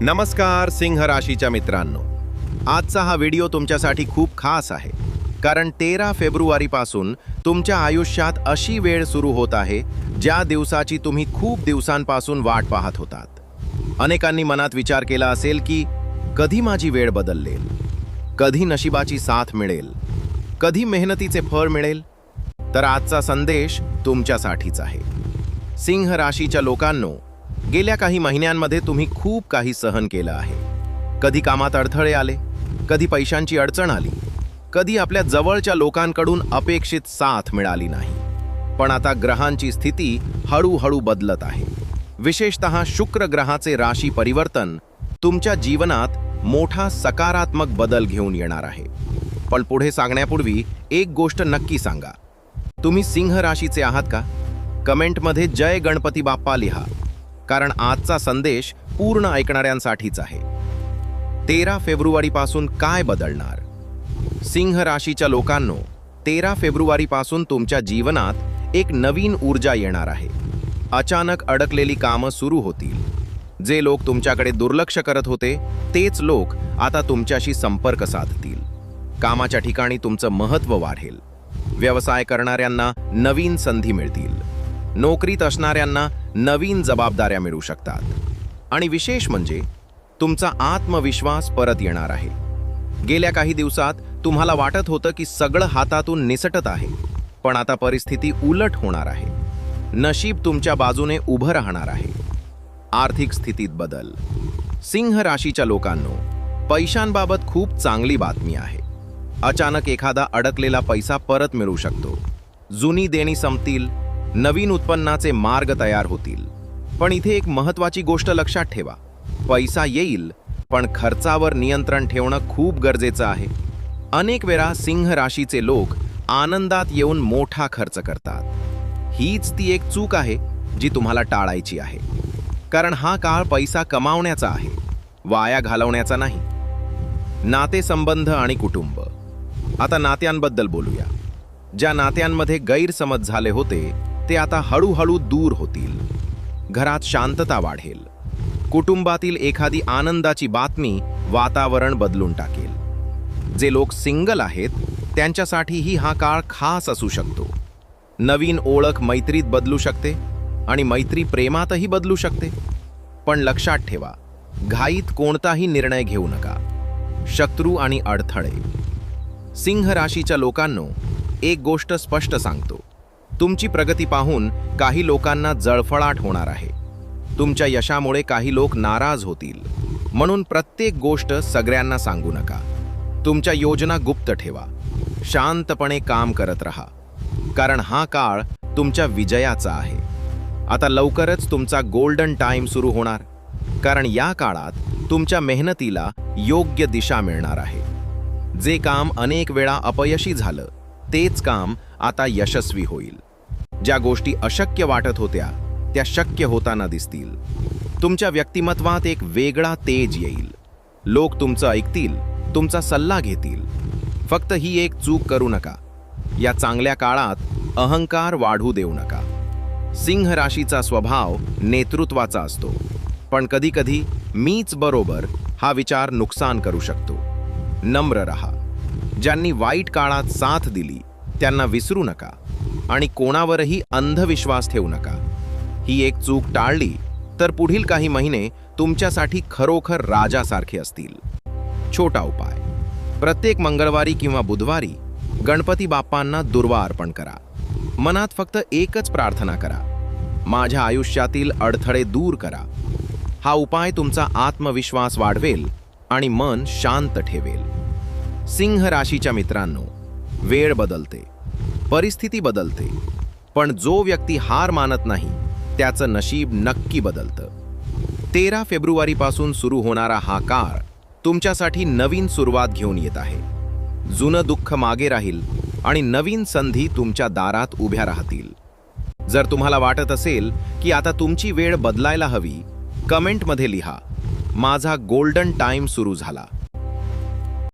नमस्कार सिंह राशीच्या मित्रांनो. आजचा हा व्हिडिओ तुमच्यासाठी खूप खास आहे. कारण तेरा फेब्रुवारीपासून तुमच्या आयुष्यात अशी वेळ सुरू होत आहे ज्या दिवसाची तुम्ही खूप दिवसांपासून वाट पाहत होतात. अनेकांनी मनात विचार केला असेल की कधी माझी वेळ बदललेल? कधी नशिबाची साथ मिळेल? कधी मेहनतीचे फळ मिळेल? तर आजचा संदेश तुमच्यासाठीच आहे. सिंह राशीच्या लोकांनो गेल्या काही महिन्यांमध्ये तुम्ही खूप काही सहन केलं आहे. कधी कामात अडथळे आले कधी पैशांची अडचण आली कधी आपल्या जवळच्या लोकांकडून अपेक्षित साथ मिळाली नाही. पण आता ग्रहांची स्थिती हळूहळू बदलत आहे. विशेषतः शुक्र ग्रहाचे राशी परिवर्तन तुमच्या जीवनात मोठा सकारात्मक बदल घेऊन येणार आहे. पण पुढे सांगण्यापूर्वी एक गोष्ट नक्की सांगा. तुम्ही सिंह राशीचे आहात का? कमेंटमध्ये जय गणपती बाप्पा लिहा. कारण आजचा संदेश पूर्ण ऐकणाऱ्यांसाठीच आहे. तेरा फेब्रुवारीपासून काय बदलणार? सिंह राशीच्या लोकांनो तेरा फेब्रुवारीपासून तुमच्या जीवनात एक नवीन ऊर्जा येणार आहे. अचानक अडकलेली कामं सुरू होतील. जे लोक तुमच्याकडे दुर्लक्ष करत होते तेच लोक आता तुमच्याशी संपर्क साधतील. कामाच्या ठिकाणी तुमचं महत्त्व वाढेल. व्यवसाय करणाऱ्यांना नवीन संधी मिळतील. नोकरीत असणाऱ्यांना नवीन जबाबदाऱ्या मिळू शकतात. आणि विशेष म्हणजे तुमचा आत्मविश्वास परत येणार आहे. गेल्या काही दिवसात तुम्हाला वाटत होतं की सगळं हातातून निसटत आहे पण आता परिस्थिती उलट होणार आहे. नशीब तुमच्या बाजूने उभं राहणार आहे. आर्थिक स्थितीत बदल. सिंह राशीच्या लोकांनो पैशांबाबत खूप चांगली बातमी आहे. अचानक एखादा अडकलेला पैसा परत मिळू शकतो. जुनी देणी संपतील नवीन उत्पन्नाचे मार्ग तयार होतील. पण इथे एक महत्वाची गोष्ट लक्षात ठेवा. पैसा येईल पण खर्चावर नियंत्रण ठेवणं खूप गरजेचं आहे. अनेक वेळा सिंह राशीचे लोक आनंदात येऊन मोठा खर्च करतात. हीच ती एक चूक आहे जी तुम्हाला टाळायची आहे. कारण हा काळ पैसा कमावण्याचा आहे वाया घालवण्याचा नाही. नातेसंबंध आणि कुटुंब. आता नात्यांबद्दल बोलूया. ज्या नात्यांमध्ये गैरसमज झाले होते ते आता हळूहळू दूर होतील. घरात शांतता वाढेल. कुटुंबातील एखादी आनंदाची बातमी वातावरण बदलून टाकेल. जे लोक सिंगल आहेत त्यांच्यासाठीही हा काळ खास असू शकतो. नवीन ओळख मैत्रीत बदलू शकते आणि मैत्री प्रेमातही बदलू शकते. पण लक्षात ठेवा घाईत कोणताही निर्णय घेऊ नका. शत्रू आणि अडथळे. सिंह राशीच्या लोकांनो एक गोष्ट स्पष्ट सांगतो. तुमची प्रगती पाहून काही लोकांना जळफळाट होणार आहे. तुमच्या यशामुळे काही लोक नाराज होतील. म्हणून प्रत्येक गोष्ट सगळ्यांना सांगू नका. तुमच्या योजना गुप्त ठेवा. शांतपणे काम करत राहा. कारण हा काळ तुमच्या विजयाचा आहे. आता लवकरच तुमचा गोल्डन टाइम सुरू होणार. कारण या काळात तुमच्या मेहनतीला योग्य दिशा मिळणार आहे. जे काम अनेक वेळा अपयशी झालं तेच काम आता यशस्वी होईल. ज्या गोष्टी अशक्य वाटत होत्या त्या शक्य होताना दिसतील. तुमच्या व्यक्तिमत्वात एक वेगळा तेज येईल. लोक तुमचं ऐकतील तुमचा सल्ला घेतील. फक्त ही एक चूक करू नका. या चांगल्या काळात अहंकार वाढू देऊ नका. सिंह राशीचा स्वभाव नेतृत्वाचा असतो. पण कधीकधी मीच बरोबर हा विचार नुकसान करू शकतो. नम्र रहा. ज्यांनी वाईट काळात साथ दिली त्यांना विसरू नका. आणि कोणावरही अंधविश्वास ठेवू नका. ही एक चूक टाळली तर पुढील काही महिने तुमच्यासाठी खरोखर राजासारखे असतील. छोटा उपाय. प्रत्येक मंगळवारी किंवा बुधवारी गणपती बाप्पांना दुर्वा अर्पण करा. मनात फक्त एकच प्रार्थना करा. माझ्या आयुष्यातील अडथळे दूर करा. हा उपाय तुमचा आत्मविश्वास वाढवेल आणि मन शांत ठेवेल. सिंह राशीच्या मित्रांनो वेळ बदलते. परिस्थिती बदलते. पण जो व्यक्ती हार मानत नाही त्याचं नशीब नक्की बदलतं. तेरा फेब्रुवारीपासून सुरू होणारा हा काळ तुमच्यासाठी नवीन सुरुवात घेऊन येत आहे. जुनं दुःख मागे राहील आणि नवीन संधी तुमच्या दारात उभ्या राहतील. जर तुम्हाला वाटत असेल की आता तुमची वेळ बदलायला हवी कमेंटमध्ये लिहा माझा गोल्डन टाइम सुरू झाला.